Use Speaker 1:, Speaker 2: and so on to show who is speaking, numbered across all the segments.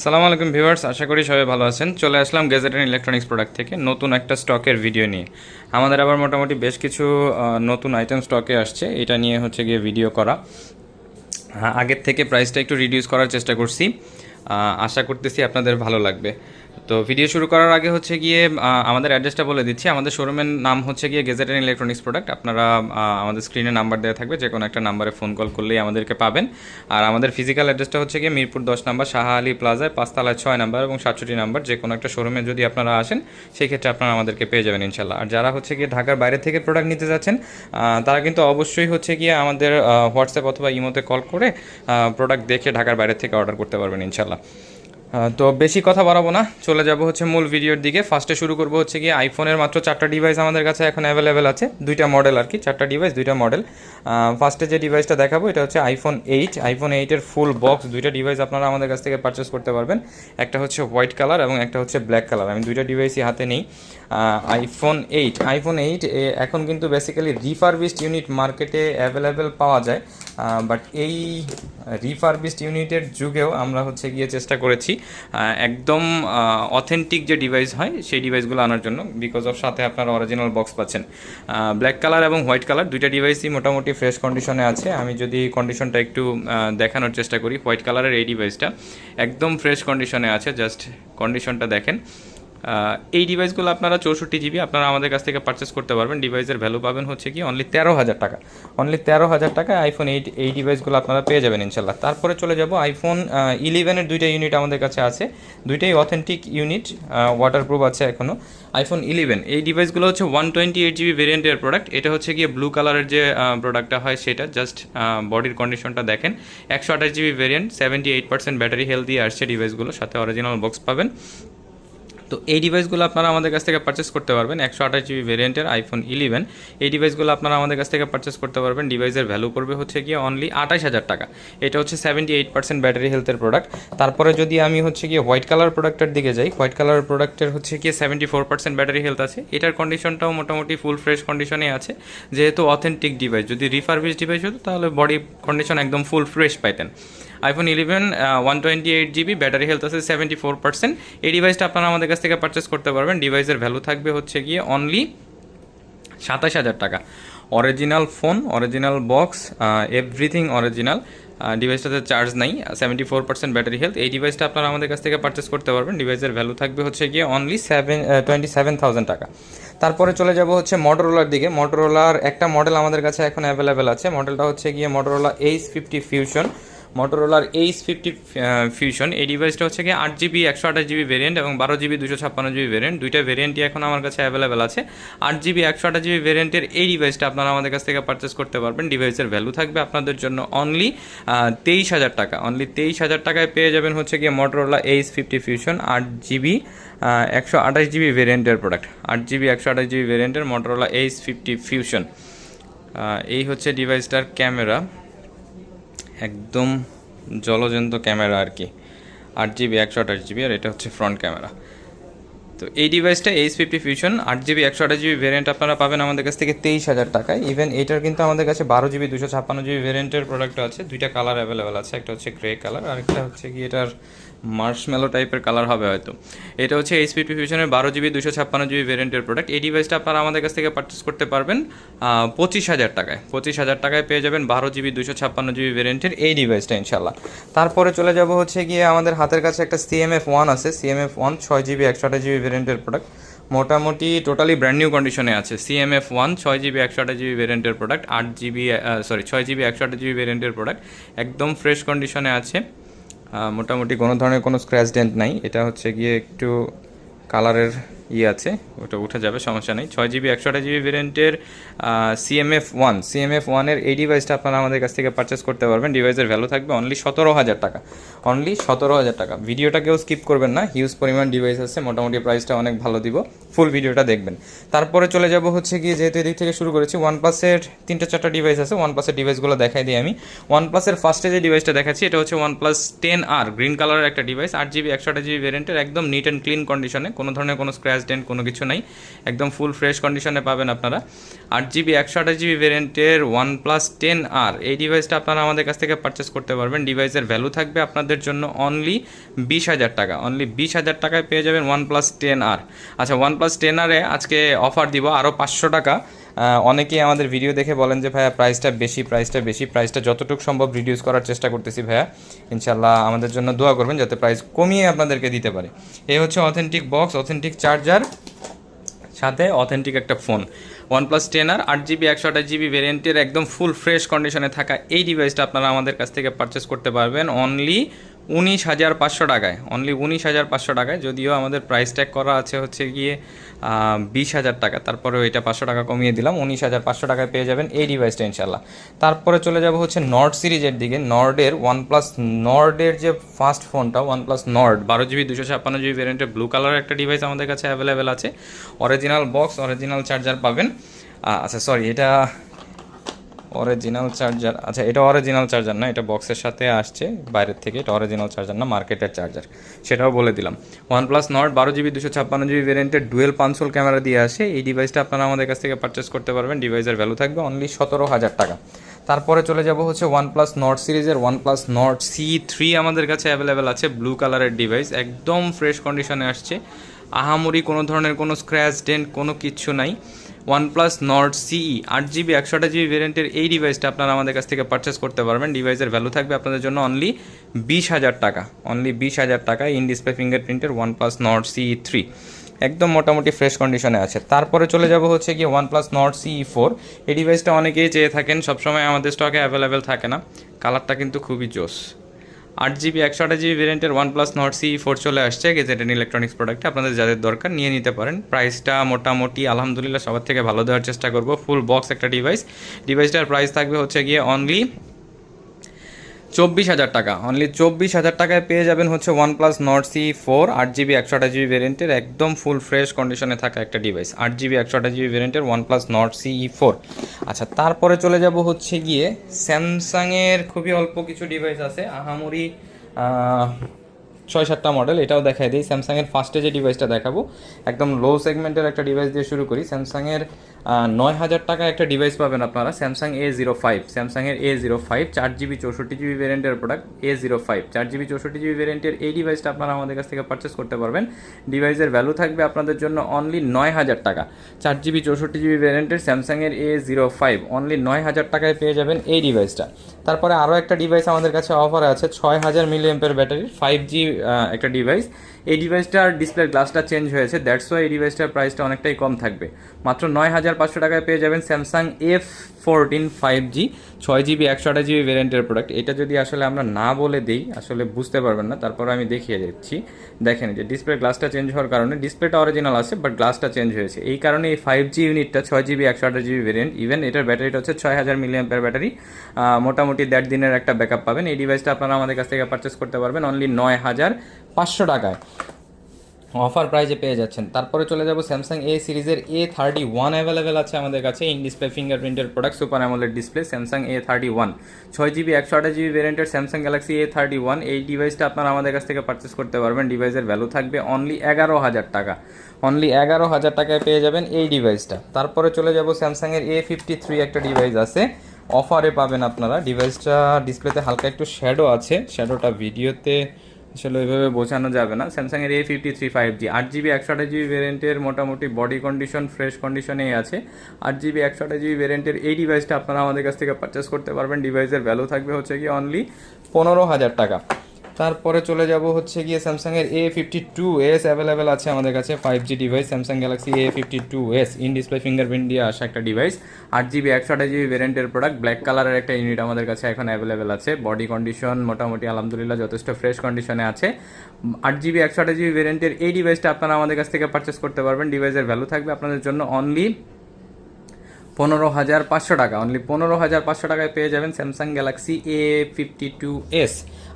Speaker 1: সালাম আলাইকুম ভিউয়ার্স আশা করি সবাই ভালো আছেন। চলে আসলাম গেজেট অ্যান্ড ইলেকট্রনিক্স প্রোডাক্ট থেকে নতুন একটা স্টকের ভিডিও নিয়ে। আমাদের আবার মোটামুটি বেশ কিছু নতুন আইটেম স্টকে আসছে। এটা নিয়ে হচ্ছে গিয়ে ভিডিও করা। হ্যাঁ, আগের থেকে প্রাইসটা একটু রিডিউস করার চেষ্টা করছি। আশা করতেছি আপনাদের ভালো লাগবে। তো ভিডিও শুরু করার আগে হচ্ছে গিয়ে আমাদের অ্যাড্রেসটা বলে দিচ্ছি। আমাদের শোরুমের নাম হচ্ছে গিয়ে গেজেট অ্যান্ড ইলেকট্রনিক্স প্রোডাক্ট আপনারা আমাদের স্ক্রিনে নাম্বার দেওয়া থাকবে যে কোনো একটা নাম্বারে ফোন কল করলেই আমাদেরকে পাবেন। আর আমাদের ফিজিক্যাল অ্যাড্রেসটা হচ্ছে গিয়ে মিরপুর দশ নাম্বার শাহ আলী প্লাজায় পাঁচতলায় ছয় নাম্বার এবং সাতষট্টি নাম্বার যে কোনো একটা শোরুমে যদি আপনারা আসেন সেই ক্ষেত্রে আপনারা আমাদেরকে পেয়ে যাবেন ইনশাল্লাহ। আর যারা হচ্ছে গিয়ে ঢাকার বাইরে থেকে প্রোডাক্ট নিতে যাচ্ছেন তারা কিন্তু অবশ্যই হচ্ছে গিয়ে আমাদের হোয়াটসঅ্যাপ অথবা ইমোতে কল করে প্রোডাক্ট দেখে ঢাকার বাইরে থেকে অর্ডার করতে পারবেন ইনশাল্লাহ। তো বেশি কথা বাড়াবো না, চলে যাব হচ্ছে মূল ভিডিওর দিকে। ফার্স্টে শুরু করব হচ্ছে গিয়ে আইফোনের মাত্র চারটা ডিভাইস আমাদের কাছে এখন অ্যাভেলেবেল আছে, দুইটা মডেল আর কি, চারটা ডিভাইস দুইটা মডেল ফার্স্টে যে ডিভাইসটা দেখাবো, এটা হচ্ছে আইফোন এইট আইফোন এইটের ফুল বক্স দুইটা ডিভাইস আপনারা আমাদের কাছ থেকে পারচেস করতে পারবেন। একটা হচ্ছে হোয়াইট কালার এবং একটা হচ্ছে ব্ল্যাক কালার আমি দুইটা ডিভাইসই হাতে নেই। আইফোন এইট আইফোন এইট এখন কিন্তু বেসিক্যালি রিফারবিস্ট ইউনিট মার্কেটে অ্যাভেলেবেল পাওয়া যায়। বাট এই রিফারবিস্ট ইউনিটের যুগেও আমরা হচ্ছে গিয়ে চেষ্টা করেছি একদম অথেন্টিক যে ডিভাইস হয়, সেই ডিভাইসগুলো আনার জন্য বিকজ অফ সাথে আপনারা অরিজিনাল বক্স পাচ্ছেন। ব্ল্যাক কালার এবং হোয়াইট কালার দুইটা ডিভাইসই মোটামুটি ফ্রেশ কন্ডিশনে আছে। আমি যদি কন্ডিশনটা একটু দেখানোর চেষ্টা করি হোয়াইট কালারের এই ডিভাইসটা একদম ফ্রেশ কন্ডিশনে আছে জাস্ট কন্ডিশনটা দেখেন। এই ডিভাইসগুলো আপনারা চৌষট্টি জিবি আপনারা আমাদের কাছ থেকে পারচেস করতে পারবেন। ডিভাইসের ভ্যালু পাবেন হচ্ছে কি অনলি তেরো হাজার টাকা। অনলি তেরো হাজার টাকা আইফোন এইট এই ডিভাইসগুলো আপনারা পেয়ে যাবেন ইনশাল্লাহ। তারপরে চলে যাব আইফোন ইলেভেনের দুইটা ইউনিট আমাদের কাছে আছে। দুইটাই অথেন্টিক ইউনিট ওয়াটারপ্রুফ আছে এখনও আইফোন ইলেভেন এই ডিভাইসগুলো হচ্ছে ওয়ান টোয়েন্টি এইট জিবি ভেরিয়েন্টের প্রোডাক্ট এটা হচ্ছে গিয়ে ব্লু কালারের যে প্রোডাক্টটা হয় সেটা। জাস্ট বডির কন্ডিশনটা দেখেন। একশো আঠাশ GB variant seventy eight percent battery health দিয়ে আসছে ডিভাইসগুলো সাথে অরিজিনাল বক্স পাবেন। তো এই ডিভাইসগুলো আপনারা আমাদের কাছ থেকে পারচেস করতে পারবেন। একশো আঠাশ জিবি ভেরিয়েন্টের আইফোন ইলেভেন এই ডিভাইসগুলো আপনারা আমাদের কাছ থেকে পারচেস করতে পারবেন। ডিভাইসের ভ্যালু পড়বে হচ্ছে গিয়ে অনলি আঠাশ হাজার টাকা। এটা হচ্ছে সেভেন্টি এইট পার্সেন্ট ব্যাটারি হেলথের প্রোডাক্ট তারপরে যদি আমি হচ্ছে গিয়ে হোয়াইট কালার প্রোডাক্টের দিকে যাই হোয়াইট কালার প্রোডাক্টের হচ্ছে গিয়ে seventy four percent battery health আছে। এটার কন্ডিশনটাও মোটামুটি ফুল ফ্রেশ কন্ডিশনে আছে। যেহেতু অথেন্টিক ডিভাইস যদি রিফারবিশ ডিভাইস হতো, তাহলে বডি কন্ডিশন একদম ফুল ফ্রেশ পাইতেন। IPhone eleven one twenty eight GB battery health আছে সেভেন্টি ফোর পার্সেন্ট এই ডিভাইসটা আপনারা আমাদের কাছ থেকে পারচেস করতে পারবেন। ডিভাইসের ভ্যালু থাকবে হচ্ছে গিয়ে অনলি সাতাশ হাজার টাকা। Original phone original box everything original ডিভাইসটাতে charge নাই seventy four percent battery health এই ডিভাইসটা আপনারা আমাদের কাছ থেকে পারচেস করতে পারবেন। ডিভাইসের ভ্যালু থাকবে হচ্ছে গিয়ে only seven twenty seven thousand টাকা। তারপরে চলে যাব হচ্ছে মটোরোলার দিকে। মটোরোলার একটা মডেল আমাদের কাছে এখন অ্যাভেলেবেল আছে। মডেলটা হচ্ছে গিয়ে মটোরোলা এইচ ফিফটি ফিউশন মটোরোলার এইচ ফিফটি ফিউশন এই ডিভাইসটা হচ্ছে গিয়ে আট জিবি একশো আঠাশ জিবি ভেরিয়েন্ট এবং বারো জিবি দুশো ছাপ্পান্ন জিবি ভেরিয়েন্ট দুইটা ভেরিয়েন্টই এখন আমার কাছে অ্যাভেলেবেল আছে। আট জিবি একশো আঠাশ জিবি ভেরিয়েন্টের এই ডিভাইসটা আপনারা আমাদের কাছ থেকে পারচেস করতে পারবেন। ডিভাইসের ভ্যালু থাকবে আপনাদের জন্য অনলি তেইশ হাজার টাকা। অনলি তেইশ হাজার টাকায় পেয়ে যাবেন হচ্ছে গিয়ে মটোরোলা এইচ ফিফটি ফিউশন আট জিবি একশো আঠাশ জিবি ভেরিয়েন্টের প্রোডাক্ট আট জিবি একশো আঠাশ জিবি ভেরিয়েন্টের মটোরোলা এইচ ফিফটি ফিউশন এই হচ্ছে ডিভাইসটার ক্যামেরা একদম জলজন্ত ক্যামেরা আর কি। আট জিবি, একশো আঠাশ জিবি আর এটা হচ্ছে ফ্রন্ট ক্যামেরা। তো এই ডিভাইসটা এইচ ফিফটি ফিউশন আট জিবি, একশো আঠাশ জিবি ভেরিয়েন্ট আপনারা পাবেন আমাদের কাছ থেকে তেইশ হাজার টাকায়। ইভেন এটার কিন্তু আমাদের কাছে বারো জিবি, দুশো ছাপ্পান্ন জিবি ভেরিয়েন্টের প্রোডাক্ট আছে। দুইটা কালার অ্যাভেলেবেল আছে। একটা হচ্ছে গ্রে কালার আর একটা হচ্ছে কি এটার মার্শমেলো টাইপের কালার হবে হয়তো। এটা হচ্ছে এইচ ফিফটি ফিউশনের বারো জিবি দুশো ছাপ্পান্ন জিবি ভেরিয়েন্টের প্রোডাক্ট এই ডিভাইসটা আপনারা আমাদের কাছ থেকে পারচেস করতে পারবেন পঁচিশ হাজার টাকায়। পঁচিশ হাজার টাকায় পেয়ে যাবেন বারো জিবি দুশো ছাপ্পান্ন জিবি ভেরিয়েন্টের এই ডিভাইসটা ইনশাল্লাহ তারপরে চলে যাব হচ্ছে গিয়ে আমাদের হাতের কাছে একটা সিএমএফ ওয়ান আছে। সিএমএফ ওয়ান ছয় জিবি একশো আঠাশ জিবি ভেরিয়েন্টের প্রোডাক্ট মোটামুটি টোটালি ব্র্যান্ড নিউ কন্ডিশনে আছে। সিএমএফ ওয়ান ছয় জিবি একশো আঠাশ জিবি ভেরিয়েন্টের প্রোডাক্ট আট জিবি সরি ছয় জিবি একশো আঠাশ জিবি ভেরিয়েন্টের প্রোডাক্ট একদম ফ্রেশ কন্ডিশনে আছে। মোটামুটি কোনো ধরনের কোনো স্ক্র্যাচ ডেন্ট নাই। এটা হচ্ছে গিয়ে একটু কালারের ইয়ে আছে, ওটা উঠে যাবে, সমস্যা নেই। ছয় জিবি একশো আঠাশ জিবি ভেরিয়েন্টের সিএমএফ ওয়ান সিএমএফ ওয়ানের এই ডিভাইসটা আপনারা আমাদের কাছ থেকে পারচেস করতে পারবেন। ডিভাইসের ভ্যালু থাকবে অনলি সতেরো হাজার টাকা। অনলি সতেরো হাজার টাকা। ভিডিওটাকেও স্কিপ করবেন না। হিউজ পরিমাণ ডিভাইস আছে, মোটামুটি প্রাইসটা অনেক ভালো দিব। ফুল ভিডিওটা দেখবেন। তারপরে চলে যাব হচ্ছে গিয়ে, যেহেতু এদিক থেকে শুরু করেছি ওয়ান প্লাসের তিনটা চারটা ডিভাইস আছে। ওয়ান প্লাসের ডিভাইসগুলো দেখাই দিই আমি। ওয়ান প্লাসের ফার্স্টে যে ডিভাইসটা দেখাচ্ছি, এটা হচ্ছে OnePlus ten R green কালারের একটা ডিভাইস আট জিবি একশো আঠাশ জিবি ভেরিয়েন্টের একদম নিট অ্যান্ড ক্লিন কন্ডিশনে কোনো ধরনের কোনো স্ক্র্যাচ ডেন্ট কোনো কিছু নাই। একদম ফুল ফ্রেশ কন্ডিশনে পাবেন আপনারা। আট জিবি একশো আঠাশ জিবি ভেরিয়েন্টের ওয়ান প্লাস টেন আর এই ডিভাইসটা আপনারা আমাদের কাছ থেকে পারচেস করতে পারবেন। ডিভাইসের ভ্যালু থাকবে আপনাদের জন্য অনলি বিশ হাজার টাকা। অনলি বিশ হাজার টাকায় পেয়ে যাবেন ওয়ান প্লাস টেন আর আচ্ছা ওয়ান প্লাস টেন আরে আজকে অফার দিব আরও পাঁচশো টাকা। অনেকেই আমাদের ভিডিও দেখে বলেন যে, ভাইয়া প্রাইসটা বেশি প্রাইসটা বেশি প্রাইসটা যতটুকু সম্ভব রিডিউস করার চেষ্টা করতেছি, ভাইয়া। ইনশাল্লাহ আমাদের জন্য দোয়া করবেন যাতে প্রাইস কমিয়ে আপনাদেরকে দিতে পারে। এই হচ্ছে অথেন্টিক বক্স অথেন্টিক চার্জার সাথে অথেন্টিক একটা phone OnePlus ten R আট জিবি একশো আঠাশ জিবি ভ্যারিয়েন্টের একদম ফুল ফ্রেশ কন্ডিশনে থাকা এই ডিভাইসটা আপনারা আমাদের কাছ থেকে পারচেস করতে পারবেন অনলি উনিশ হাজার পাঁচশো টাকায় অনলি উনিশ হাজার পাঁচশো টাকায়, যদিও আমাদের প্রাইস ট্যাগ করা আছে হচ্ছে গিয়ে বিশ হাজার টাকা তারপরে এটা পাঁচশো টাকা কমিয়ে দিলাম, উনিশ হাজার পাঁচশো টাকায় পেয়ে যাবেন এই ডিভাইসটা ইনশাল্লাহ তারপরে চলে যাব হচ্ছে নর্ড সিরিজের দিকে নর্ডের ওয়ান প্লাস নর্ডের যে ফার্স্ট ফোনটা ওয়ান প্লাস নর্ড বারো জিবি, দুশো ছাপ্পান্ন জিবি ভ্যারিয়েন্টের ব্লু কালারের একটা ডিভাইস আমাদের কাছে অ্যাভেলেবেল আছে। অরিজিনাল বক্স অরিজিনাল চার্জার পাবেন। আচ্ছা সরি এটা অরিজিনাল চার্জার আচ্ছা এটা অরিজিনাল চার্জার না, এটা বক্সের সাথে আসছে, বাইরের থেকে এটা অরিজিনাল চার্জার না মার্কেটের চার্জার সেটাও বলে দিলাম। ওয়ান প্লাস নট বারো জিবি দুশো ছাপ্পান্ন জিবি ভ্যারিয়েন্টের ডুয়েল পাঁচশোল ক্যামেরা দিয়ে আসে, এই ডিভাইসটা আপনারা আমাদের কাছ থেকে পারচেস করতে পারবেন ডিভাইসের ভ্যালু থাকবে অনলি সতেরো হাজার টাকা। তারপরে চলে যাব হচ্ছে ওয়ান প্লাস নট সিরিজের OnePlus Nord C three আমাদের কাছে অ্যাভেলেবেল আছে ব্লু কালারের ডিভাইস একদম ফ্রেশ কন্ডিশনে আসছে। আহামরি কোনো ধরনের কোনো স্ক্র্যাচ ডেন্ট কোনো কিচ্ছু নাই। ওয়ান প্লাস নট সিই আট জিবি একশো আঠাশ জিবি ভ্যারিয়েন্টের এই ডিভাইসটা আপনারা আমাদের কাছ থেকে পারচেস করতে পারবেন। ডিভাইসের ভ্যালু থাকবে আপনাদের জন্য অনলি বিশ হাজার টাকা। অনলি বিশ হাজার টাকা ইন ডিসপ্লে ফিঙ্গারপ্রিন্টের OnePlus Nord CE three একদম মোটামুটি ফ্রেশ কন্ডিশনে আছে। তারপরে চলে যাব হচ্ছে গিয়ে OnePlus Nord CE four এই ডিভাইসটা অনেকেই চেয়ে থাকেন, সবসময় আমাদের স্টকে অ্যাভেলেবেল থাকে না। কালারটা কিন্তু খুবই জোস। আট জিবি, একশো আঠাশ জিবি ভেরিয়েন্টের OnePlus Nord C four চলে আসছে গেজেটেন ইলেকট্রনিক্স প্রোডাক্টে আপনাদের যাদের দরকার নিয়ে নিতে পারেন। প্রাইসটা মোটামুটি, আলহামদুলিল্লাহ, সবার থেকে ভালো দেওয়ার চেষ্টা করব। ফুল বক্স একটা ডিভাইস ডিভাইসটার প্রাইস থাকবে হচ্ছে গিয়ে অনলি চব্বিশ হাজার টাকা। অনলি চব্বিশ হাজার টাকায় পেয়ে যাবেন হচ্ছে OnePlus Nord C four আট জিবি একশো আঠাশ জিবি ভেরিয়েন্টের একদম ফুল ফ্রেশ কন্ডিশনে থাকা একটা ডিভাইস আট জিবি একশো আঠাশ জিবি ভেরিয়েন্টের OnePlus Nord C E four আচ্ছা তারপরে চলে যাব হচ্ছে গিয়ে স্যামসাংয়ের খুবই অল্প কিছু ডিভাইস আছে। আহামরি আহ, ছয় সাতটা মডেল এটাও দেখাই দিই। স্যামসাংয়ের ফার্স্টে যে ডিভাইসটা দেখাবো, একদম লো সেগমেন্টের একটা ডিভাইস দিয়ে শুরু করি। স্যামসাংয়ের নয় হাজার টাকা একটা ডিভাইস পাবেন আপনারা স্যামসাং এ জিরো ফাইভ স্যামসাংয়ের এ জিরো ফাইভ চার জিবি চৌষট্টি জিবি ভেরিয়েন্টের প্রোডাক্ট এ জিরো ফাইভ চার জিবি চৌষট্টি জিবি ভ্যারিয়েন্টের এই ডিভাইসটা আপনারা আমাদের কাছ থেকে পারচেস করতে পারবেন। ডিভাইসের ভ্যালু থাকবে আপনাদের জন্য অনলি নয় হাজার টাকা। চার জিবি চৌষট্টি জিবি ভ্যারিয়েন্টের স্যামসাংয়ের এ জিরো ফাইভ অনলি নয় হাজার টাকায় পেয়ে যাবেন এই ডিভাইসটা তারপরে আরও একটা ডিভাইস আমাদের কাছে অফার আছে, ছয় হাজার মিলি এম্পের ব্যাটারির ফাইভ জি একটা ডিভাইস এই ডিভাইসটার ডিসপ্লের গ্লাসটা চেঞ্জ হয়েছে দ্যাটস ওয়াই এই ডিভাইসটার প্রাইসটা অনেকটাই কম থাকবে। মাত্র নয় হাজার পাঁচশো টাকায় পেয়ে যাবেন Samsung F fourteen five G, ছয় জিবি, একশো আঠাশ জিবি ভ্যারিয়েন্টের প্রোডাক্ট এটা যদি আসলে আমরা না বলে দিই, আসলে বুঝতে পারবেন না। তারপর আমি দেখিয়ে দিচ্ছি। দেখেন যে ডিসপ্লে গ্লাসটা চেঞ্জ হওয়ার কারণে ডিসপ্লেটা অরিজিনাল আছে বাট গ্লাসটা চেঞ্জ হয়েছে। এই কারণে এই ফাইভ জি ইউনিটটা ছয় জিবি, একশো আঠাশ জিবি ভ্যারিয়েন্ট ইভেন এটার ব্যাটারিটা হচ্ছে ছয় হাজার মিলিয়াম্পের ব্যাটারি মোটামুটি দেড় দিনের একটা ব্যাকআপ পাবেন। এই ডিভাইসটা আপনারা আমাদের কাছ থেকে পারচেস করতে পারবেন অনলি নয় হাজার পাঁচশো টাকায়। অফার প্রাইজে পেয়ে যাচ্ছেন। তারপরে চলে যাব স্যামসাং এ সিরিজের এ থার্টি ওয়ান অ্যাভেলেবেল আছে আমাদের কাছে। In display ফিঙ্গারপ্রিন্টের product super AMOLED display Samsung A thirty one ছয় জিবি একশো আঠাশ জিবি ভেরিয়েন্টের Samsung Galaxy A thirty one এই ডিভাইসটা আপনারা আমাদের কাছ থেকে পারচেস করতে পারবেন। ডিভাইসের ভ্যালু থাকবে অনলি এগারো হাজার টাকা। অনলি এগারো হাজার টাকায় পেয়ে যাবেন এই ডিভাইসটা তারপরে চলে যাব স্যামসাংয়ের এ ফিফটি থ্রি একটা ডিভাইস আছে। অফারে পাবেন আপনারা। ডিভাইসটা ডিসপ্লেতে হালকা একটু শ্যাডো আছে। শ্যাডোটা ভিডিওতে আসলে ওইভাবে বোঝানো যাবে না। স্যামসাংয়ের A fifty three five G আট জিবি একশো আঠাশ জিবি ভ্যারিয়েন্টের মোটামুটি বডি কন্ডিশন ফ্রেশ কন্ডিশনেই আছে। আট জিবি একশো আঠাশ জিবি ভ্যারিয়েন্টের এই ডিভাইসটা আপনারা আমাদের কাছ থেকে পারচেস করতে পারবেন। ডিভাইসের ভ্যালু থাকবে হচ্ছে কি অনলি পনেরো হাজার টাকা। তারপরে চলে যাব হচ্ছে গিয়ে স্যামসাংয়ের A fifty two S available আছে আমাদের কাছে five G device Samsung Galaxy A fifty two S in display fingerprint দিয়ে আসা একটা ডিভাইস আট জিবি একশো আঠাশ জিবি ভ্যারিয়েন্টের প্রোডাক্ট ব্ল্যাক কালারের একটা ইউনিট আমাদের কাছে এখন অ্যাভেলেবেল আছে। বডি কন্ডিশন মোটামুটি আলহামদুলিল্লাহ যথেষ্ট ফ্রেশ কন্ডিশনে আছে। আট জিবি একশো আঠাশ জিবি ভ্যারিয়েন্টের এই ডিভাইসটা আপনারা আমাদের কাছ থেকে পারচেস করতে পারবেন। ডিভাইসের ভ্যালু থাকবে আপনাদের জন্য অনলি পনেরো হাজার পাঁচশো টাকা অনলি পনেরো হাজার পাঁচশো টাকায় পেয়ে যাবেন Samsung Galaxy A fifty two S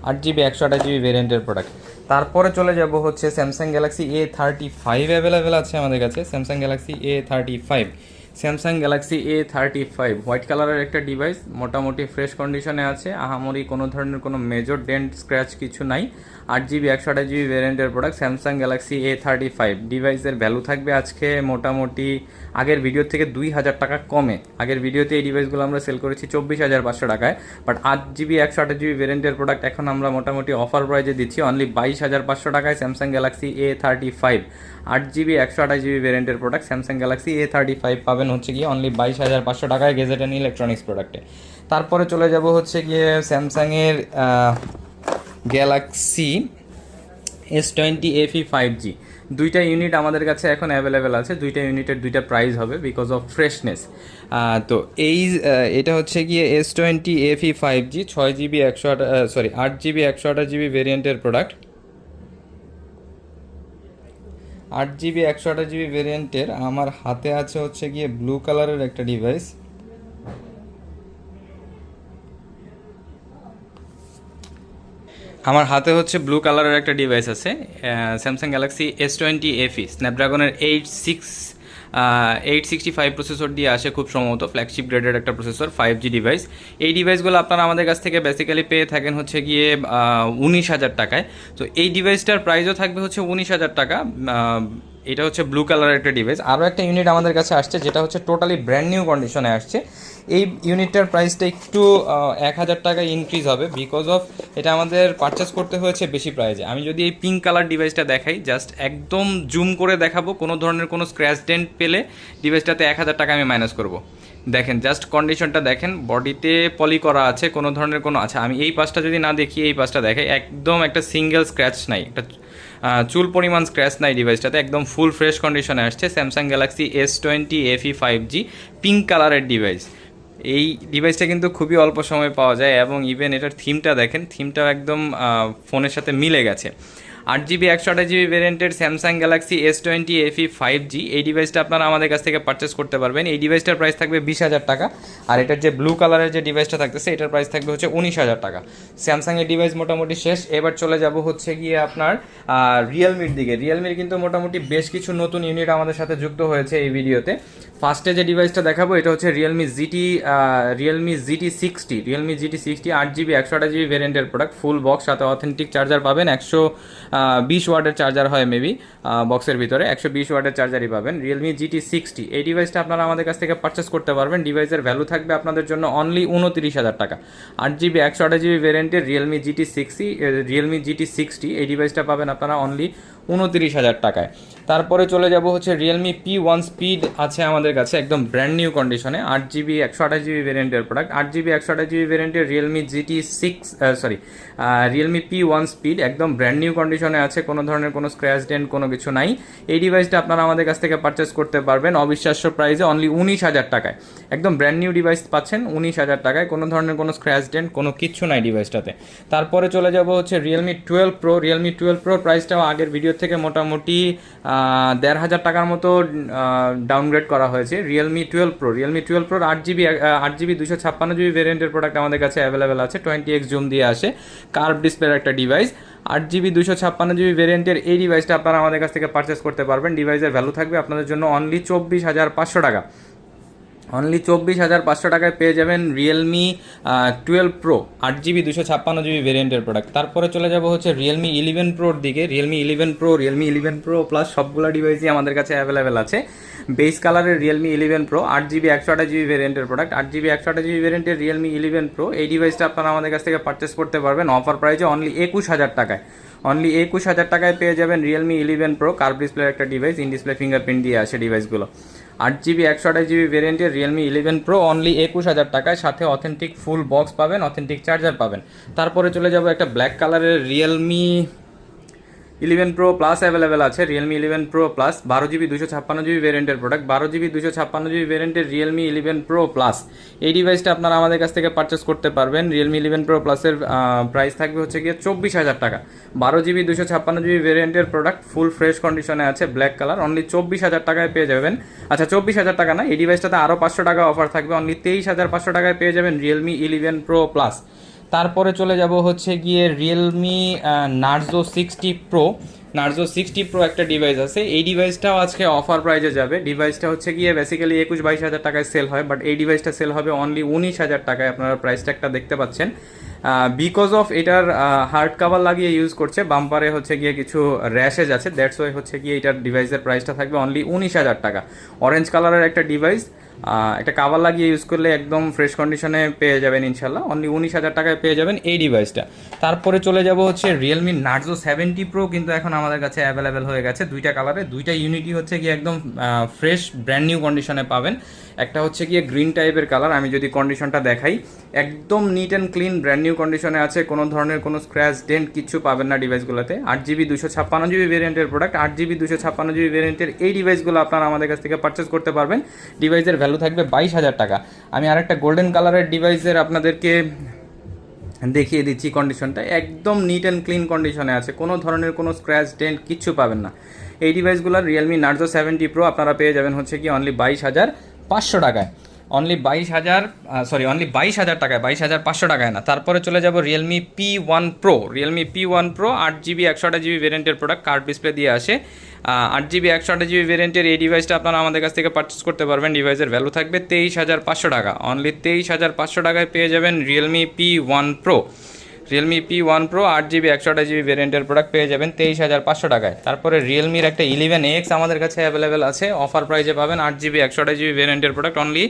Speaker 1: আট জিবি একশো আঠাশ জিবি ভেরিয়েন্টের প্রোডাক্ট তারপরে চলে যাব হচ্ছে Samsung Galaxy A thirty five available আছে আমাদের কাছে Samsung Galaxy A thirty five Samsung Galaxy A thirty five white কালারের একটা ডিভাইস মোটামুটি ফ্রেশ কন্ডিশনে আছে, আহামরি কোনো ধরনের কোনো মেজর ডেন্ট স্ক্র্যাচ কিছু নাই। আট জিবি, একশো আঠাশ GB ভ্যারিয়েন্টের product Samsung Galaxy A thirty five ডিভাইসের ভ্যালু থাকবে আজকে মোটামুটি, আগের ভিডিও থেকে দুই হাজার টাকা কমে। আগের ভিডিওতে এই ডিভাইসগুলো আমরা সেল করেছি চব্বিশ হাজার পাঁচশো টাকায়। বাট আট জিবি, একশো আঠাশ জিবি ভ্যারিয়েন্টের প্রোডাক্ট এখন আমরা মোটামুটি অফার প্রাইজে দিচ্ছি অনলি বাইশ হাজার পাঁচশো টাকায় Samsung Galaxy A thirty five আট জিবি, একশো আঠাশ GB ভ্যারিয়েন্টের product Samsung Galaxy A thirty five পাবেন হচ্ছে গিয়ে অনলি বাইশ হাজার পাঁচশো টাকায় গেজেট ইলেকট্রনিক্স প্রোডাক্টে তারপরে চলে যাব হচ্ছে গিয়ে স্যামসাংয়ের Galaxy S twenty FE five G দুইটা ইউনিট আমাদের কাছে এখন অ্যাভেলেবেল আছে। দুইটা ইউনিটের দুইটা প্রাইস হবে বিকজ অফ ফ্রেশনেস তো এই এটা হচ্ছে গিয়ে S twenty FE five G ছয় জিবি একশো আট সরি আট জিবি একশো আঠাশ জিবি ভেরিয়েন্টের প্রোডাক্ট আট জিবি একশো আঠাশ জিবি ভেরিয়েন্টের আমার হাতে আছে হচ্ছে গিয়ে ব্লু কালারের একটা ডিভাইস আমার হাতে হচ্ছে ব্লু কালারের একটা ডিভাইস আছে Samsung Galaxy S twenty FE স্ন্যাপড্রাগনের eight six eight sixty five processor দিয়ে আসে খুব সম্ভবত ফ্ল্যাগশিপ গ্রেডের একটা প্রসেসর ফাইভ জি ডিভাইস এই ডিভাইসগুলো আপনারা আমাদের কাছ থেকে বেসিক্যালি পেয়ে থাকেন হচ্ছে গিয়ে উনিশ হাজার টাকায়। তো এই ডিভাইসটার প্রাইসও থাকবে হচ্ছে উনিশ হাজার টাকা এটা হচ্ছে ব্লু কালারের একটা ডিভাইস আরও একটা ইউনিট আমাদের কাছে আসছে, যেটা হচ্ছে টোটালি ব্র্যান্ড নিউ কন্ডিশনে আসছে। এই ইউনিটটার প্রাইসটা একটু এক হাজার টাকা ইনক্রিজ হবে বিকজ অফ এটা আমাদের পারচেস করতে হয়েছে বেশি প্রাইজে আমি যদি এই পিঙ্ক কালার ডিভাইসটা দেখাই জাস্ট একদম জুম করে দেখাবো, কোনো ধরনের কোনো স্ক্র্যাচ ডেন্ট পেলে ডিভাইসটাতে এক হাজার টাকা আমি মাইনাস করব। দেখেন জাস্ট কন্ডিশনটা দেখেন বডিতে পলি করা আছে, কোনো ধরনের কোনো আচ্ছা আমি এই পাশটা যদি না দেখি, এই পাশটা দেখাই, একদম একটা সিঙ্গেল স্ক্র্যাচ নাই, একটা চুল পরিমাণ স্ক্র্যাচ নাই ডিভাইসটাতে একদম ফুল ফ্রেশ কন্ডিশনে আসছে Samsung Galaxy S twenty FE five G pink কালারের ডিভাইস এই ডিভাইসটা কিন্তু খুবই অল্প সময় পাওয়া যায় এবং ইভেন এটার থিমটা দেখেন থিমটাও একদম ফোনের সাথে মিলে গেছে। আট জিবি একশো আঠাশ GB ভ্যারিয়েন্টের Samsung Galaxy S twenty FE five G এই ডিভাইসটা আপনারা আমাদের কাছ থেকে পারচেস করতে পারবেন। এই ডিভাইসটার প্রাইস থাকবে বিশ হাজার টাকা। আর এটার যে ব্লু কালারের যে ডিভাইসটা থাকতেছে, এটার প্রাইস থাকবে হচ্ছে উনিশ হাজার টাকা। স্যামসাংয়ের ডিভাইস মোটামুটি শেষ। এবার চলে যাব হচ্ছে গিয়ে আপনার রিয়েলমির দিকে। রিয়েলমির কিন্তু মোটামুটি বেশ কিছু নতুন ইউনিট আমাদের সাথে যুক্ত হয়েছে এই ভিডিওতে ফার্স্টে যে ডিভাইসটা দেখাবো, এটা হচ্ছে Realme GT Realme GT sixty Realme GT sixty আট জিবি একশো আঠাশ জিবি ভ্যারিয়েন্টের প্রোডাক্ট ফুল বক্স সাথে অথেন্টিক চার্জার পাবেন, একশো বিশ ওয়াটের চার্জার হয় মেবি বক্সের ভিতরে। একশো বিশ ওয়াটের চার্জারই পাবেন। রিয়েলমি জিটি সিক্সটি এই ডিভাইসটা আপনারা আমাদের কাছ থেকে পারচেস করতে পারবেন। ডিভাইসের ভ্যালু থাকবে আপনাদের জন্য অনলি উনত্রিশ হাজার টাকা। আট জিবি একশো আঠাশ জিবি ভেরিয়েন্টের Realme GT sixty Realme GT sixty এই ডিভাইসটা পাবেন আপনারা অনলি উনত্রিশ হাজার টাকায়। তারপরে চলে যাব হচ্ছে রিয়েলমি পি ওয়ান স্পিড আছে আমাদের কাছে, একদম ব্র্যান্ড নিউ কন্ডিশনে আট জিবি একশো আঠাশ জিবি ভেরিয়েন্টের প্রোডাক্ট আট জিবি একশো আঠাশ GB ভ্যারিয়েন্টের Realme GT six sorry Realme P one speed একদম ব্র্যান্ড নিউ কন্ডিশনে আছে, কোনো ধরনের কোনো স্ক্র্যাচ ডেন্ট কোনো কিছু নাই। এই ডিভাইসটা আপনারা আমাদের কাছ থেকে পারচেস করতে পারবেন অবিশ্বাস্য প্রাইসে অনলি উনিশ হাজার টাকায়। একদম ব্র্যান্ড নিউ ডিভাইস পাচ্ছেন উনিশ হাজার টাকায়, কোনো ধরনের কোনো স্ক্র্যাচ ডেন্ট কোনো কিচ্ছু নাই ডিভাইসটাতে তারপরে চলে যাব হচ্ছে Realme twelve Pro Realme twelve Pro প্রাইসটাও আগের ভিডিও থেকে মোটামুটি দেড় হাজার টাকার মতো ডাউনগ্রেড করা হয়েছে। Realme twelve Pro Realme twelve প্রোর আট জিবি আট জিবি দুশো ছাপ্পান্ন জিবি ভেরিয়েন্টের প্রোডাক্ট আমাদের কাছে অ্যাভেলেবেল আছে। টোয়েন্টি এক্স জুম দিয়ে আসে। কার্ভ ডিসপ্লের একটা ডিভাইস আট জিবি দুশো ছাপ্পান্ন জিবি ভেরিয়েন্টের এই ডিভাইসটা আপনারা আমাদের কাছ থেকে পারচেস করতে পারবেন। ডিভাইসের ভ্যালু থাকবে আপনাদের জন্য অনলি চব্বিশ হাজার পাঁচশো টাকা। অনলি চব্বিশ হাজার পাঁচশো টাকায় পেয়ে যাবেন রিয়েলমি টুয়েলভ প্রো আট জিবি দুশো ছাপ্পান্ন জিবি ভেরিয়েন্টের প্রোডাক্ট তারপরে চলে যাব হচ্ছে রিয়েলমি ইলেভেন প্রোর দিকে। Realme eleven Pro Realme eleven Pro plus সবগুলো ডিভাইসই আমাদের কাছে অ্যাভেলেবেল আছে। বেস কালারের রিয়েলমি ইলেভেন প্রো আট জিবি একশো আঠাশ জিবি ভেরিয়েন্টের প্রোডাক্ট আট জিবি একশো আঠাশ জিবি ভেরিয়েন্টের রিয়েলমি ইলেভেন প্রো এই ডিভাইসটা আপনারা আমাদের কাছ থেকে পারচেস করতে পারবেন। অফার প্রাইসে অনলি একুশ হাজার টাকায়। অনলি একুশ হাজার টাকায় পেয়ে যাবেন রিয়েলমি ইলেভেন প্রো কার্ভ ডিসপ্লের একটা ডিভাইস ইন ডিসপ্লে ফিঙ্গারপ্রিন্ট দিয়ে আসে ডিভাইসগুলো আট জিবি, একশো আঠাশ জিবি ভেরিয়েন্টের রিয়েলমি ইলেভেন প্রো অনলি একুশ হাজার টাকায়। সাথে অথেন্টিক ফুল বক্স পাবেন অথেন্টিক চার্জার পাবেন। তারপরে চলে যাব একটা ব্ল্যাক কালারের Realme eleven Pro plus available আছে রিয়েলমি ইলেভেন প্রো প্লাস, বারো জিবি দুশো ছাপ্পান্ন জিবি ভেরিয়েন্টের প্রোডাক্ট বারো জিবি দুশো ছাপ্পান্ন জিবি ভেরিয়েন্টের রিয়েলমি ইলেভেন প্রো প্লাস। এই ডিভাইসটা আপনারা আমাদের কাছ থেকে পারচেস করতে পারবেন। রিয়েলমি ইলেভেন প্রো প্লাসের প্রাইস থাকবে হচ্ছে গিয়ে চব্বিশ হাজার টাকা। বারো জিবি দুশো ছাপ্পান্ন জিবি ভেরিয়েন্টের প্রোডাক্ট ফুল ফ্রেশ কন্ডিশনে আছে ব্ল্যাক কালার অনলি চব্বিশ হাজার টাকায় পেয়ে যাবেন। আচ্ছা চব্বিশ হাজার টাকা না, এই ডিভাইসটাতে আরও পাঁচশো টাকা অফার থাকবে অনলি তেইশ হাজার পাঁচশো টাকায় পেয়ে যাবেন রিয়েলমি ইলেভেন প্রো প্লাস। তারপরে চলে যাব হচ্ছে গিয়ে Realme Narzo sixty Pro Narzo sixty Pro একটা ডিভাইস আছে। এই ডিভাইসটাও আজকে অফার প্রাইজে যাবে। ডিভাইসটা হচ্ছে গিয়ে বেসিক্যালি একুশ বাইশ হাজার টাকায় সেল হয় বাট এই ডিভাইসটা সেল হবে অনলি উনিশ হাজার টাকায়। আপনারা প্রাইস ট্যাগটা দেখতে পাচ্ছেন। বিকজ অফ এটার হার্ড কাভার লাগিয়ে ইউজ করছে বাম্পারে হচ্ছে গিয়ে কিছু র্যাশেজ আছে। দ্যাটস ওয়াই হচ্ছে গিয়ে এটার ডিভাইসের প্রাইসটা থাকবে অনলি উনিশ হাজার টাকা। অরেঞ্জ কালারের একটা ডিভাইস একটা কাভার লাগিয়ে ইউজ করলে একদম ফ্রেশ কন্ডিশনে পেয়ে যাবেন ইনশাল্লাহ অনলি উনিশ হাজার টাকায় পেয়ে যাবেন এই ডিভাইসটা তারপরে চলে যাব হচ্ছে রিয়েলমি নার্জো সেভেন্টি প্রো কিন্তু এখন আমাদের কাছে অ্যাভেলেবেল হয়ে গেছে দুইটা কালারে দুইটা ইউনিটি হচ্ছে গিয়ে একদম ফ্রেশ ব্র্যান্ড নিউ কন্ডিশনে পাবেন। একটা হচ্ছে গিয়ে গ্রিন টাইপের কালার আমি যদি কন্ডিশনটা দেখাই, একদম neat and clean brand new কন্ডিশনে আছে। কোনো ধরনের কোনো স্ক্র্যাচ ডেন্ট কিচ্ছু পাবেন না ডিভাইসগুলোতে আট জিবি দুশো ছাপ্পান্ন জিবি ভেরিয়েন্টের প্রোডাক্ট আট জিবি দুশো ছাপ্পান্ন জিবি ভেরিয়েন্টের এই ডিভাইসগুলো আপনারা আমাদের কাছ থেকে পারচেস করতে পারবেন। ডিভাইসের ভ্যালু থাকবে বাইশ হাজার টাকা। আমি আরেকটা গোল্ডেন কালারের ডিভাইসের আপনাদেরকে দেখিয়ে দিচ্ছি কন্ডিশনটা একদম নিট অ্যান্ড ক্লিন কন্ডিশনে আছে। কোনো ধরনের কোনো স্ক্র্যাচ ডেন্ট কিচ্ছু পাবেন না। এই ডিভাইসগুলো রিয়েলমি নার্জো সেভেন্টি প্রো আপনারা পেয়ে যাবেন হচ্ছে কি অনলি বাইশ হাজার পাঁচশো টাকায়। অনলি বাইশ হাজার সরি অনলি বাইশ হাজার টাকায়। বাইশ হাজার পাঁচশো টাকায় না। তারপরে চলে যাব Realme P one Pro Realme P one Pro আট জিবি একশো আট জিবি ভেরিয়েন্টের প্রোডাক্ট কার্ড ডিসপ্লে দিয়ে আসে। আট জিবি একশো আট জিবি ভেরিয়েন্টের এই ডিভাইসটা আপনারা আমাদের কাছ থেকে পারচেস করতে পারবেন। ডিভাইসের ভ্যালু থাকবে তেইশ হাজার পাঁচশো টাকা। অনলি তেইশ হাজার পাঁচশো টাকায় পেয়ে যাবেন Realme P one Pro Realme P one Pro আট জিবি একশো আট জিবি ভেরিয়েন্টের প্রোডাক্ট পেয়ে যাবেন তেইশ হাজার পাঁচশো টাকায়। তারপরে রিয়েলমির একটা ইলেভেন এক্স আমাদের কাছে অ্যাভেলেবেল আছে। অফার প্রাইজে পাবেন আট জিবি একশো আট জিবি ভেরিয়েন্টের প্রোডাক্ট অনলি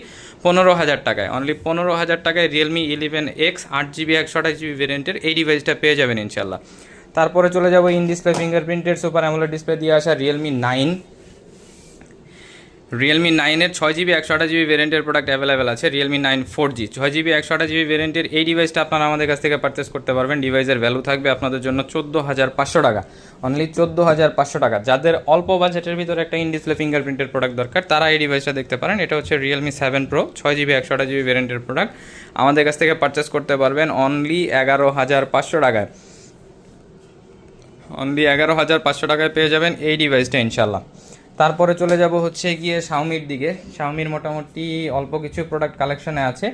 Speaker 1: পনেরো হাজার টাকায়। অনলি পনেরো হাজার টাকায় রিয়েলমি ইলেভেন এক্স আট জিবি একশো আট জিবি ভেরিয়েন্টের এই ডিভাইসটা পেয়ে যাবেন ইনশাল্লাহ তারপরে চলে যাব ইন ডিসপ্লে ফিঙ্গারপ্রিন্টের সুপার অ্যামোলেড ডিসপ্লে দিয়ে আসা রিয়েলমি নাইন রিয়েলমি নাইনের ছয় জিবি একশো আঠাশ জিবি ভেরিয়েন্টের প্রোডাক্ট অ্যাভেলেবেল আছে। রিয়েলমি নাইন ফোর জি ছয় জিবি একশো আঠাশ জিবি ভেরিয়েন্টের এই ডিভাইসটা আপনারা আমাদের কাছ থেকে পারচেস করতে পারবেন। ডিভাইসের ভ্যালু থাকবে আপনাদের জন্য চোদ্দ হাজার পাঁচশো টাকা। অনলি চোদ্দ হাজার পাঁচশো টাকা। যাদের অল্প বাজেটের ভিতরে একটা ইন ডিসপ্লে ফিঙ্গারপ্রিন্টের প্রোডাক্ট দরকার, তারা এই ডিভাইসটা দেখতে পারেন। এটা হচ্ছে রিয়েলমি সেভেন প্রো ছয় জিবি একশো আঠাশ জিবি ভেরিয়েন্টের প্রোডাক্ট আমাদের কাছ থেকে পারচেস করতে পারবেন অনলি এগারো হাজার পাঁচশো টাকায়। অনলি এগারো হাজার পাঁচশো টাকায় পেয়ে যাবেন এই ডিভাইসটা ইনশাল্লাহ তারপরে চলে যাব হচ্ছে গিয়ে শাওমির দিকে। শাওমির মোটামুটি অল্প কিছু প্রোডাক্ট কালেকশনে আছে।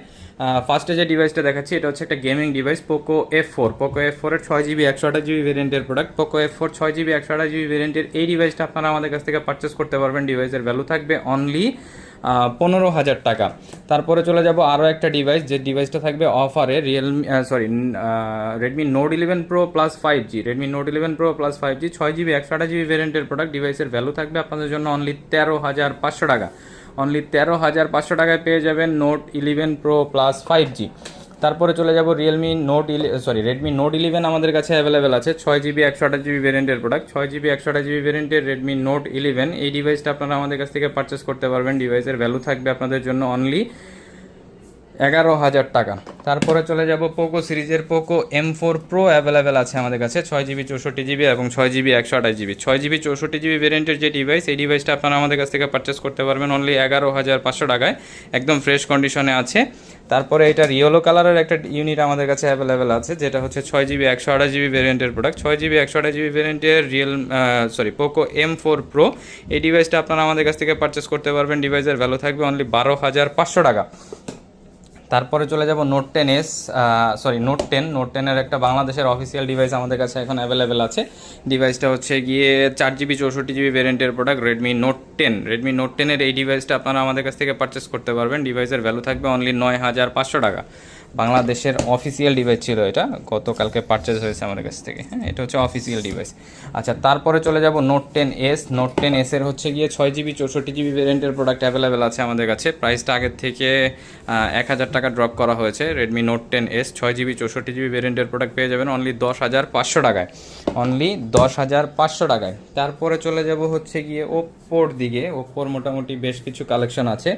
Speaker 1: ফার্স্টে যে ডিভাইসটা দেখাচ্ছি, এটা হচ্ছে একটা gaming device Poco F four Poco F ফোরের ছয় জিবি একশো আঠাশ জিবি ভেরিয়েন্টের প্রোডাক্ট পোকো এফ ফোর ছয় জিবি একশো আঠাশ জিবি ভেরিয়েন্টের এই ডিভাইসটা আপনারা আমাদের কাছ থেকে পারচেস করতে পারবেন। ডিভাইসের ভ্যালু থাকবে অনলি পনেরো হাজার টাকা। তারপরে চলে যাব আরও একটা ডিভাইস যে ডিভাইসটা থাকবে অফারে Realme sorry Redmi Note eleven Pro plus five G Redmi Note eleven Pro plus five G ছয় জিবি একশো আঠাশ জিবি ভেরিয়েন্টের প্রোডাক্ট ডিভাইসের ভ্যালু থাকবে আপনাদের জন্য অনলি তেরো হাজার পাঁচশো টাকা। অনলি তেরো হাজার পাঁচশো টাকায় পেয়ে যাবেন Note eleven Pro plus five G তারপরে চলে যাব রিয়েলমি নোট ইলে সরি রেডমি নোট ইলেভেন আমাদের কাছে অ্যাভেলেবেল আছে। ছয় জিবি একশো আঠাশ জিবি ভেরিয়েন্টের প্রোডাক্ট ছয় জিবি একশো আঠাশ জিবি ভেরিয়েন্টের রেডমি নোট ইলেভেন এই ডিভাইসটা আপনারা আমাদের কাছ থেকে পারচেস করতে পারবেন। ডিভাইসের ভ্যালু থাকবে আপনাদের জন্য অনলি এগারো হাজার টাকা। তারপরে চলে যাব পোকো সিরিজের Poco M four Pro available আছে আমাদের কাছে, ছয় জিবি চৌষট্টি জিবি এবং ছয় জিবি একশো আঠাশ জিবি। ছয় জিবি চৌষট্টি জিবি ভেরিয়েন্টের যে ডিভাইস এই ডিভাইসটা আপনারা আমাদের কাছ থেকে পারচেস করতে পারবেন অনলি এগারো হাজার পাঁচশো টাকায়, একদম ফ্রেশ কন্ডিশনে আছে। তারপরে এটার ইয়েলো কালারের একটা ইউনিট আমাদের কাছে অ্যাভেলেবেল আছে, যেটা হচ্ছে ছয় জিবি একশো আঠাশ জিবি ভেরিয়েন্টের প্রোডাক্ট ছয় জিবি একশো আঠাশ জিবি ভেরিয়েন্টের real sorry Poco M four Pro এই ডিভাইসটা আপনারা আমাদের কাছ থেকে পারচেস করতে পারবেন। ডিভাইসের ভ্যালু থাকবে অনলি বারো হাজার পাঁচশো টাকা। তারপরে চলে যাব Note ten S sorry Note ten Note টেনের একটা বাংলাদেশের অফিসিয়াল ডিভাইস আমাদের কাছে এখন অ্যাভেলেবেল আছে। ডিভাইসটা হচ্ছে গিয়ে চার জিবি চৌষট্টি GB ভ্যারেন্টের product Redmi Note ten Redmi Note টেনের এই ডিভাইসটা আপনারা আমাদের কাছ থেকে পারচেস করতে পারবেন। ডিভাইসের ভ্যালু থাকবে অনলি নয় হাজার পাঁচশো টাকা। বাংলাদেশের অফিসিয়াল ডিভাইস ছিল এটা, গতকালকে পারচেস হয়েছে আমাদের কাছ থেকে। হ্যাঁ এটা হচ্ছে অফিসিয়াল ডিভাইস আচ্ছা তারপরে চলে যাব Note ten S Note ten এসের হচ্ছে গিয়ে ছয় জিবি চৌষট্টি জিবি ভেরিয়েন্টের প্রোডাক্ট অ্যাভেলেবেল আছে আমাদের কাছে। প্রাইসটা আগের থেকে এক হাজার টাকা ড্রপ করা হয়েছে। রেডমি নোট টেন এস ছয় জিবি চৌষট্টি জিবি ভেরিয়েন্টের প্রোডাক্ট পেয়ে যাবেন অনলি দশ হাজার পাঁচশো টাকায়। অনলি দশ হাজার পাঁচশো টাকায়। তারপরে চলে যাব হচ্ছে গিয়ে ওপ্পোর দিকে। ওপ্পোর মোটামুটি বেশ কিছু কালেকশন আছে।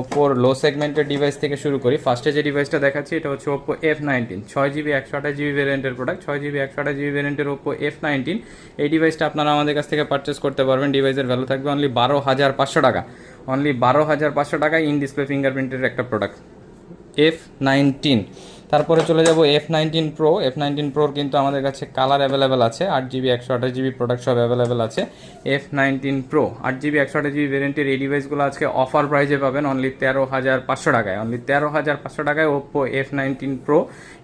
Speaker 1: ওপ্পোর লো সেগমেন্টের ডিভাইস থেকে শুরু করি। ফার্স্টে যে ডিভাইসটা দেখাচ্ছি এটা হচ্ছে ওপো এফ নাইনটিন ছয় জিবি একশো আঠাশ জিবি ভেরিয়েন্টের প্রোডাক্ট ছয় জিবি একশো আঠাশ জিবি ভেরিয়েন্টের ওপো এফ নাইনটিন এই ডিভাইসটা আপনারা আমাদের কাছ থেকে পারচেস করতে পারবেন। ডিভাইসের ভ্যালু থাকবে অনলি বারো হাজার পাঁচশো টাকা। অনলি বারো হাজার পাঁচশো টাকা ইন ডিসপ্লে ফিঙ্গারপ্রিন্টের একটা প্রোডাক্ট এফ নাইনটিন তারপরে চলে যাব F nineteen Pro F nineteen প্রোর কিন্তু আমাদের কাছে কালার অ্যাভেলেবেল আছে, আট জিবি একশো আঠাশ জিবি প্রোডাক্ট সব অ্যাভেলেবেল আছে। এফ নাইনটিন প্রো আট জিবি একশো আঠাশ জিবি ভেরিয়েন্টের এই ডিভাইসগুলো আজকে অফার প্রাইজে পাবেন অনলি তেরো হাজার পাঁচশো টাকায়। অনলি তেরো হাজার পাঁচশো টাকায় ওপ্পো এফ নাইনটিন প্রো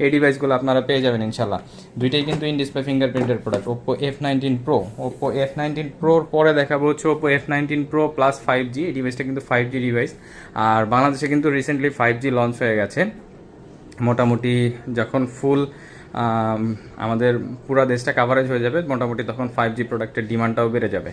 Speaker 1: এই ডিভাইসগুলো আপনারা পেয়ে যাবেন ইনশাল্লাহ দুইটাই কিন্তু in display ফিঙ্গারপ্রিন্টের product Oppo F nineteen Pro Oppo F nineteen প্রোর পরে দেখাবো হচ্ছে Oppo F nineteen Pro plus five G এই ডিভাইসটা কিন্তু ফাইভ জি ডিভাইস আর বাংলাদেশে কিন্তু রিসেন্টলি ফাইভ জি লঞ্চ হয়ে গেছে। মোটামুটি যখন ফুল আমাদের পুরা দেশটা কাভারেজ হয়ে যাবে, মোটামুটি তখন ফাইভ জি প্রোডাক্টের ডিমান্ডটাও বেড়ে যাবে।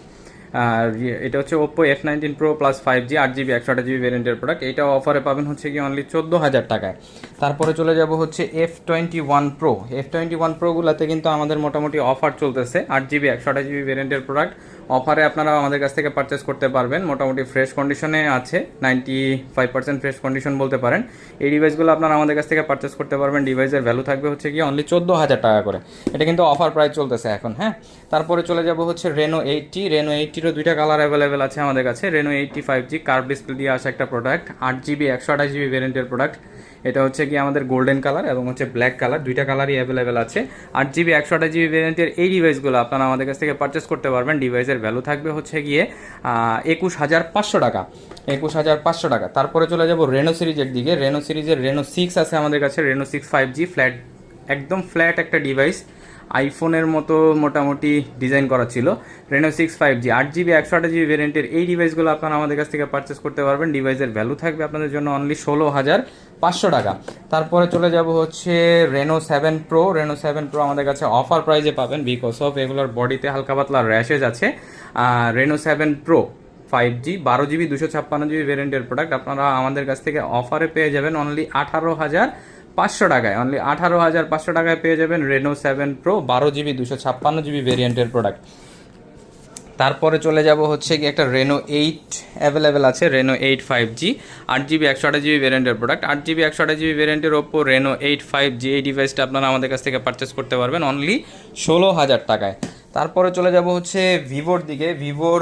Speaker 1: আর ইয়ে- এটা হচ্ছে Oppo F nineteen Pro plus five G আট জিবি একশো আট জিবি ভেরিয়েন্টের প্রোডাক্ট এটাও অফারে পাবেন হচ্ছে কি অনলি চোদ্দ হাজার টাকায়। তারপরে চলে যাব হচ্ছে F twenty one Pro F twenty one প্রোগুলোতে কিন্তু আমাদের মোটামুটি অফার চলতেছে আট জিবি একশো আট জিবি ভেরিয়েন্টের প্রোডাক্ট অফারে আপনারা আমাদের কাছ থেকে পারচেস করতে পারবেন। মোটামুটি ফ্রেশ কন্ডিশনে আছে ninety five percent fresh condition বলতে পারেন। এই ডিভাইসগুলো আপনারা আমাদের কাছ থেকে পারচেস করতে পারবেন। ডিভাইসের ভ্যালু থাকবে হচ্ছে কি অনলি চোদ্দ হাজার টাকা করে। এটা কিন্তু অফার প্রাইস চলতেছে এখন হ্যাঁ? তারপরে চলে যাব হচ্ছে রেনো এইটটি রেনো এইটটিরও দুইটা কালার অ্যাভেলেবেল আছে আমাদের কাছে। Reno eighty five G curve display দিয়ে আসা একটা প্রোডাক্ট আট জিবি একশো আঠাশ জিবি ভেরিয়েন্টের প্রোডাক্ট এটা হচ্ছে কি আমাদের গোল্ডেন কালার এবং হচ্ছে ব্ল্যাক কালার দুইটা কালারই অ্যাভেলেবেল আছে। আট জিবি একশো আঠাশ জিবি ভেরিয়েন্টের এই ডিভাইসগুলো আপনারা আমাদের কাছ থেকে পারচেস করতে পারবেন। ডিভাইসের ভ্যালু থাকবে হচ্ছে গিয়ে একুশ হাজার পাঁচশো টাকা। একুশ হাজার পাঁচশো টাকা। তারপরে চলে যাব রেনো সিরিজের দিকে। রেনো সিরিজের রেনো সিক্স আছে আমাদের কাছে। Reno six five G flat একদম ফ্ল্যাট একটা ডিভাইস আইফোনের মতো মোটামুটি ডিজাইন করা ছিল। রেনো সিক্স ফাইভ জি আট জিবি একশো আট জিবি ভেরিয়েন্টের এই ডিভাইসগুলো আপনারা আমাদের কাছ থেকে পারচেস করতে পারবেন। ডিভাইসের ভ্যালু থাকবে আপনাদের জন্য অনলি ষোলো হাজার। পাঁচশো টাকা। তারপরে চলে যাব হচ্ছে Reno seven Pro Reno seven Pro আমাদের কাছে অফার প্রাইজে পাবেন বিকজ অফ এগুলোর বডিতে হালকা পাতলা র্যাশেজ আছে। Reno seven Pro five G বারো জিবি দুশো ছাপ্পান্ন জিবি ভেরিয়েন্টের প্রোডাক্ট আপনারা আমাদের কাছ থেকে অফারে পেয়ে যাবেন অনলি আঠারো হাজার পাঁচশো টাকায়। অনলি আঠারো হাজার পাঁচশো টাকায় পেয়ে যাবেন রেনো সেভেন প্রো বারো জিবি দুশো ছাপ্পান্ন জিবি ভেরিয়েন্টের প্রোডাক্ট তারপরে চলে যাব হচ্ছে কি একটা রেনো এইট অ্যাভেলেবেল আছে রেনো এইট ফাইভ জি আট জিবি একশো আঠাশ জিবি ভেরিয়েন্টের প্রোডাক্ট আট জিবি একশো আঠাশ জিবি ভেরিয়েন্টের Oppo Reno eight five G এই ডিভাইসটা আপনারা আমাদের কাছ থেকে পারচেস করতে পারবেন অনলি ষোলো হাজার টাকায়। তারপরে চলে যাব হচ্ছে ভিভোর দিকে। ভিভোর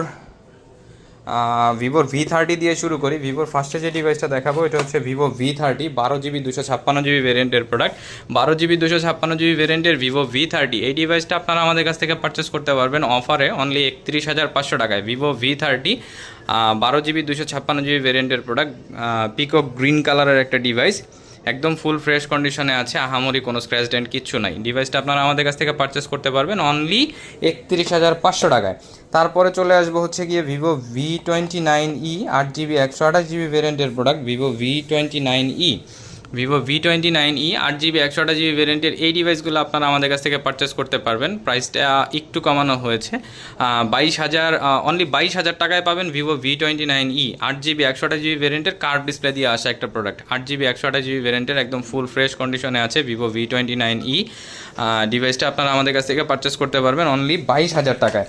Speaker 1: ভিভোর ভি থার্টি দিয়ে শুরু করি। ভিভোর ফার্স্টে যে ডিভাইসটা দেখাবো, এটা হচ্ছে ভিভো ভি থার্টি বারো জিবি দুশো ছাপ্পান্ন জিবি ভেরিয়েন্টের প্রোডাক্ট বারো জিবি দুশো ছাপ্পান্ন জিবি ভেরিয়েন্টের ভিভো ভি থার্টি এই ডিভাইসটা আপনারা আমাদের কাছ থেকে পারচেস করতে পারবেন অফারে অনলি একত্রিশ হাজার পাঁচশো টাকায়। ভিভো ভি থার্টি বারো জিবি দুশো ছাপ্পান্ন জিবি ভেরিয়েন্টের প্রোডাক্ট পিকক গ্রিন কালারের একটা ডিভাইস একদম ফুল ফ্রেশ কন্ডিশনে আছে, আহামরি কোনো স্ক্র্যাচ ডেন্ট কিচ্ছু নাই। ডিভাইসটা আপনারা আমাদের কাছ থেকে পারচেস করতে পারবেন অনলি একত্রিশ হাজার পাঁচশো টাকায়। তারপরে চলে আসব হচ্ছে গিয়ে Vivo V twenty nine E আট জিবি একশো আঠাশ জিবি ভেরিয়েন্টের product Vivo V twenty nine E Vivo V twenty nine E আট জিবি একশো আঠাশ জিবি ভেরিয়েন্টের এই ডিভাইসগুলো আপনারা আমাদের কাছ থেকে পারচেস করতে পারবেন। প্রাইসটা একটু কমানো হয়েছে। বাইশ হাজার অনলি বাইশ হাজার টাকায় পাবেন Vivo V twenty nine E আট জিবি একশো আঠাশ জিবি ভেরিয়েন্টের কার্ভ ডিসপ্লে দিয়ে আসা একটা প্রোডাক্ট আট জিবি একশো আঠাশ জিবি ভেরিয়েন্টের একদম ফুল ফ্রেশ কন্ডিশনে আছে Vivo V twenty nine E ডিভাইসটা আপনারা আমাদের কাছ থেকে পারচেস করতে পারবেন অনলি বাইশ হাজার টাকায়।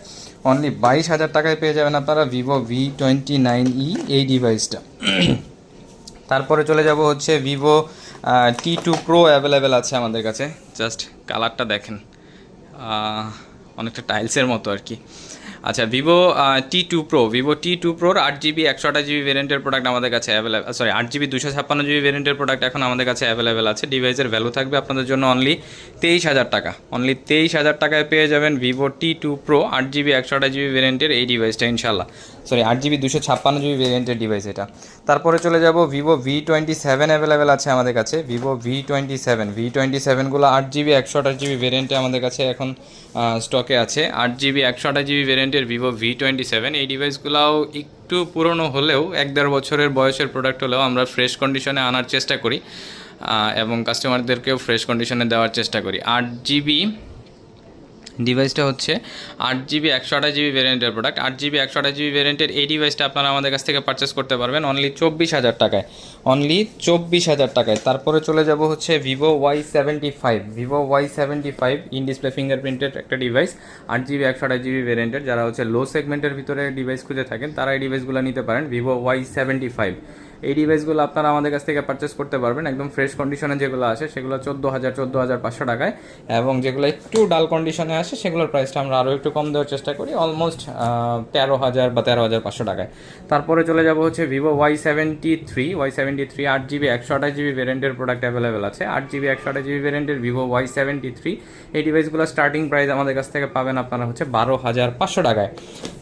Speaker 1: অনলি বাইশ হাজার টাকায় পেয়ে যাবেন আপনারা Vivo V twenty nine E এই ডিভাইসটা তারপরে চলে যাব হচ্ছে Vivo T two pro available আছে আমাদের কাছে। জাস্ট কালারটা দেখেন। অনেকটা টাইলসের মতো আর কি। আচ্ছা Vivo T two pro Vivo T two প্রোর আট জিবি একশো আঠাশ জিবি ভেরিয়েন্টের প্রোডাক্ট আমাদের কাছে অ্যাভেলেবেল সরি আট জিবি দুশো ছাপ্পান্ন জিবি ভেরিয়েন্টের প্রোডাক্ট এখন আমাদের কাছে অ্যাভেলেবেল আছে। ডিভাইসের ভ্যালু থাকবে আপনাদের জন্য অনলি তেইশ হাজার টাকা। অনলি তেইশ হাজার টাকায় পেয়ে যাবেন ভিভো টি টু প্রো আট জিবি একশো আঠাশ জিবি ভেরিয়েন্টের এই ডিভাইসটা ইনশাল্লাহ সরি আট জিবি দুশো ছাপ্পান্ন জিবি ভেরিয়েন্টের ডিভাইস এটা। তারপরে চলে যাব Vivo V twenty seven available আছে আমাদের কাছে। Vivo V twenty seven V twenty সেভেনগুলো আট জিবি একশো আঠাশ জিবি ভেরিয়েন্টে আমাদের কাছে এখন স্টকে আছে। আট জিবি একশো আঠাশ জিবি ভেরিয়েন্টের ভিভো ভি টোয়েন্টি সেভেন এই ডিভাইসগুলোও একটু পুরনো হলেও, এক দেড় বছরের বয়সের প্রোডাক্ট হলেও আমরা ফ্রেশ কন্ডিশনে আনার চেষ্টা করি এবং কাস্টমারদেরকেও ফ্রেশ কন্ডিশনে দেওয়ার চেষ্টা করি। আট জিবি ডিভাইসটা হচ্ছে আট জিবি একশো আঠাশ জিবি ভেরিয়েন্টের প্রোডাক্ট আট জিবি একশো আঠাশ জিবি ভেরিয়েন্টের এই ডিভাইসটা আপনারা আমাদের কাছ থেকে পারচেস করতে পারবেন অনলি চব্বিশ হাজার টাকায়। অনলি চব্বিশ হাজার টাকায়। তারপরে চলে যাব হচ্ছে Vivo Y seventy five Vivo Y seventy five in display ফিঙ্গারপ্রিন্টের একটা ডিভাইস আট জিবি একশো আঠাশ জিবি ভেরিয়েন্টের যারা হচ্ছে লো সেগমেন্টের ভিতরে ডিভাইস খুঁজে থাকেন, তারা এই ডিভাইসগুলো নিতে পারেন ভিভো ওয়াই সেভেন্টি ফাইভ এই ডিভাইসগুলো আপনারা আমাদের কাছ থেকে পারচেস করতে পারবেন। একদম ফ্রেশ কন্ডিশনে যেগুলো আসে সেগুলো চোদ্দ হাজার চোদ্দ হাজার পাঁচশো টাকায় এবং যেগুলো একটু ডাল কন্ডিশনে আসে সেগুলোর প্রাইসটা আমরা আরও একটু কম দেওয়ার চেষ্টা করি অলমোস্ট তেরো হাজার বা তেরো হাজার পাঁচশো টাকায়। তারপরে চলে যাব হচ্ছে Vivo Y seventy three Y seventy three আট জিবি একশো আঠাশ জিবি ভ্যারিয়েন্টের প্রোডাক্ট অ্যাভেলেবেল আছে। আট জিবি একশো আঠাশ জিবি ভ্যারিয়েন্টের ভিভো ওয়াই সেভেন্টি থ্রি এই ডিভাইসগুলো স্টার্টিং প্রাইস আমাদের কাছ থেকে পাবেন আপনারা হচ্ছে বারো হাজার পাঁচশো টাকায়।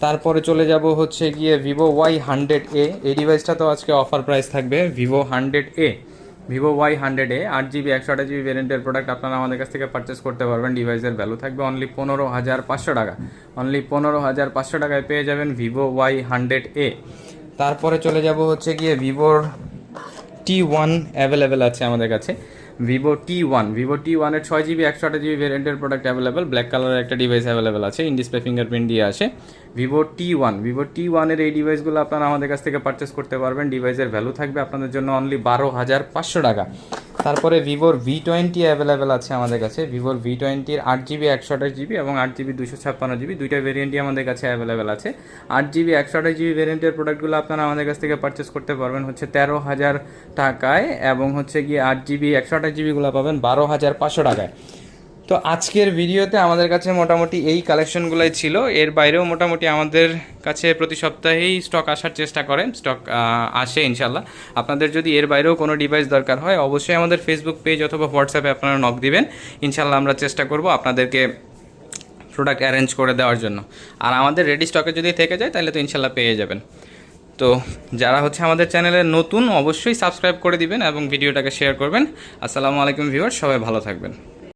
Speaker 1: তারপরে চলে যাব হচ্ছে গিয়ে ভিভো ওয়াই হান্ড্রেড এ এই ডিভাইসটা তো আজকে অফার প্রাইস থাকবে Vivo hundred A Vivo Y hundred A আট জিবি একশো আঠাশ জিবি ভ্যারিয়েন্টের প্রোডাক্ট আপনারা আমাদের কাছ থেকে পারচেস করতে পারবেন। ডিভাইসের ভ্যালু থাকবে অনলি পনেরো হাজার পাঁচশো টাকা। অনলি পনেরো হাজার পাঁচশো টাকায় পেয়ে যাবেন ভিভো ওয়াই হান্ড্রেড এ তারপরে চলে যাব হচ্ছে গিয়ে ভিভোর টি ওয়ান অ্যাভেলেবেল আছে আমাদের কাছে। Vivo T one Vivo T ওয়ানের ছয় জিবি একশো আঠাশ জিবি ভ্যারিয়েন্টের প্রোডাক্ট অ্যাভেলেবেল ব্ল্যাক কালারের একটা ডিভাইস অ্যাভেলেবেল আছে। ইন ডিসপ্লে ফিঙ্গারপ্রিন্ট দিয়ে আসে। Vivo T one Vivo T ওয়ানের এই ডিভাইসগুলো আপনারা আমাদের কাছ থেকে পারচেস করতে পারবেন। ডিভাইসের ভ্যালু থাকবে আপনাদের জন্য অনলি বারো হাজার পাঁচশো টাকা। তারপরে ভিভোর ভি টোয়েন্টি অ্যাভেলেবেল আছে আমাদের কাছে। ভিভোর ভি টোয়েন্টির আট জিবি একশো আঠাশ জিবি এবং আট জিবি দুশো ছাপ্পান্ন জিবি দুইটা ভেরিয়েন্টই আমাদের কাছে অ্যাভেলেবেল আছে। আট জিবি একশো আঠাশ জিবি ভেরিয়েন্টের প্রোডাক্টগুলো আপনারা আমাদের কাছ থেকে পারচেস করতে পারবেন হচ্ছে তেরো হাজার টাকায় এবং হচ্ছে গিয়ে আট জিবি একশো আঠাশ জিবিগুলো পাবেন বারো হাজার পাঁচশো টাকায়। তো আজকের ভিডিওতে আমাদের কাছে মোটামুটি এই কালেকশনগুলোই ছিল। এর বাইরেও মোটামুটি আমাদের কাছে প্রতি সপ্তাহেই স্টক আসার চেষ্টা করেন। স্টক আসে ইনশাল্লাহ আপনাদের যদি এর বাইরেও কোনো ডিভাইস দরকার হয়, অবশ্যই আমাদের ফেসবুক পেজ অথবা হোয়াটসঅ্যাপে আপনারা নক দিবেন। ইনশাল্লাহ আমরা চেষ্টা করব আপনাদেরকে প্রোডাক্ট অ্যারেঞ্জ করে দেওয়ার জন্য। আর আমাদের রেডি স্টকে যদি থেকে যায়, তাহলে তো ইনশাল্লাহ পেয়ে যাবেন। তো যারা হচ্ছে আমাদের চ্যানেলে নতুন, অবশ্যই সাবস্ক্রাইব করে দিবেন এবং ভিডিওটাকে শেয়ার করবেন। আসসালামু আলাইকুম ভিউয়ার সবাই ভালো থাকবেন।